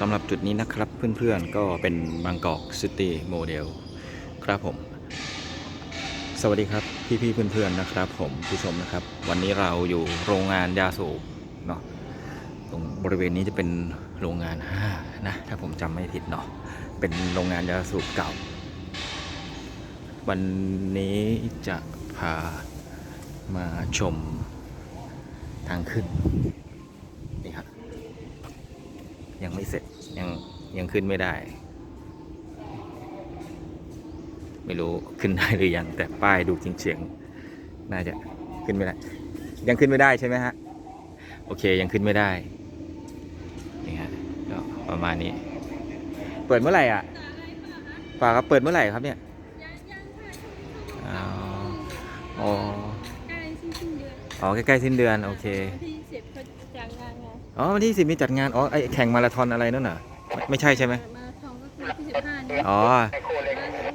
สำหรับจุดนี้นะครับเพื่อนๆก็เป็นบางกอกซิตี้โมเดลครับผม สวัสดีครับพี่ๆเพื่อนๆนะครับ ผมผู้ชมนะครับ วันนี้เราอยู่โรงงานยาสูบเนาะตรงบริเวณนี้จะเป็นโรงงานห้านะถ้าผมจำไม่ผิดเนาะเป็นโรงงานยาสูบเก่า วันนี้จะพามาชมทางขึ้น ยังไม่เสร็จยังยังขึ้นไม่ได้ ไม่รู้ขึ้นได้หรือยังแต่ป้ายดูจริงเฉียงๆน่าจะขึ้นไม่ได้ ยังขึ้นไม่ได้ใช่ไหมฮะโอเคยังขึ้นไม่ได้นี่ฮะก็ประมาณนี้ เปิดเมื่อไหร่อะป่าครับเปิดเมื่อไหร่ครับเนี่ยยังยังค่ะอ๋ออ๋อใกล้สิ้นสิ้นเดือนอ๋อใกล้ๆสิ้นเดือนโอเค วันที่สิบเขาจัดงานไงอ๋อวันที่สิบมีจัดงานอ๋อไอแข่งมาราธอนอะไรนั่นน่ะไม่ไม่ใช่ใช่ไหมมาราธอนก็คือวันที่สิบห้านี้อ๋อ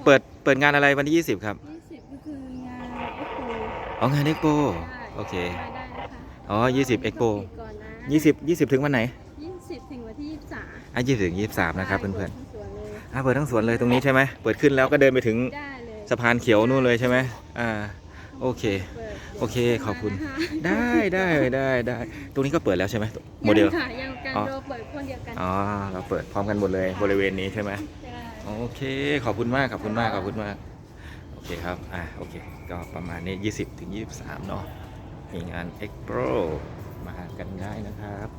เปิดเปิดงานอะไรวันที่ยี่สิบครับยี่สิบก็คืองานเอ็กโปอ๋องานเอ็กโปโอเคมาได้นะคะอ๋อยี่สิบเอ็กโปต้องปิดก่อนนะยี่สิบยี่สิบถึงวันไหนยี่สิบถึงวันที่ยี่สิบสามอะยี่สิบถึงยี่สิบสามนะครับเพื่อนทั้งสวนเลยๆอะเปิดทั้งสวนเลยตรงนี้ใช่ไหมเปิดขึ้นแล้วก็เดินไปถึงได้เลยสะพานเขียวนู่นเลยใช่ไหมอ่า โอเคปิดโอเค ขอบคุณมานะคะได้ได้ได้ได้ ตรงนี้ก็เปิดแล้วใช่ไหมโมเดลยังค่ะยังกันอ๋อโดเปิดคนเดียวกันอ๋อเราเปิดพร้อมกันหมดเลยบริเวณนี้ใช่ไหมได้โอเค ขอบคุณมาก ขอบคุณมาก ขอบคุณมาก โอเคครับ อ่าโอเค ก็ประมาณนี้ 20 ถึง 23 เนาะมีงาน Expo มากันได้นะครับ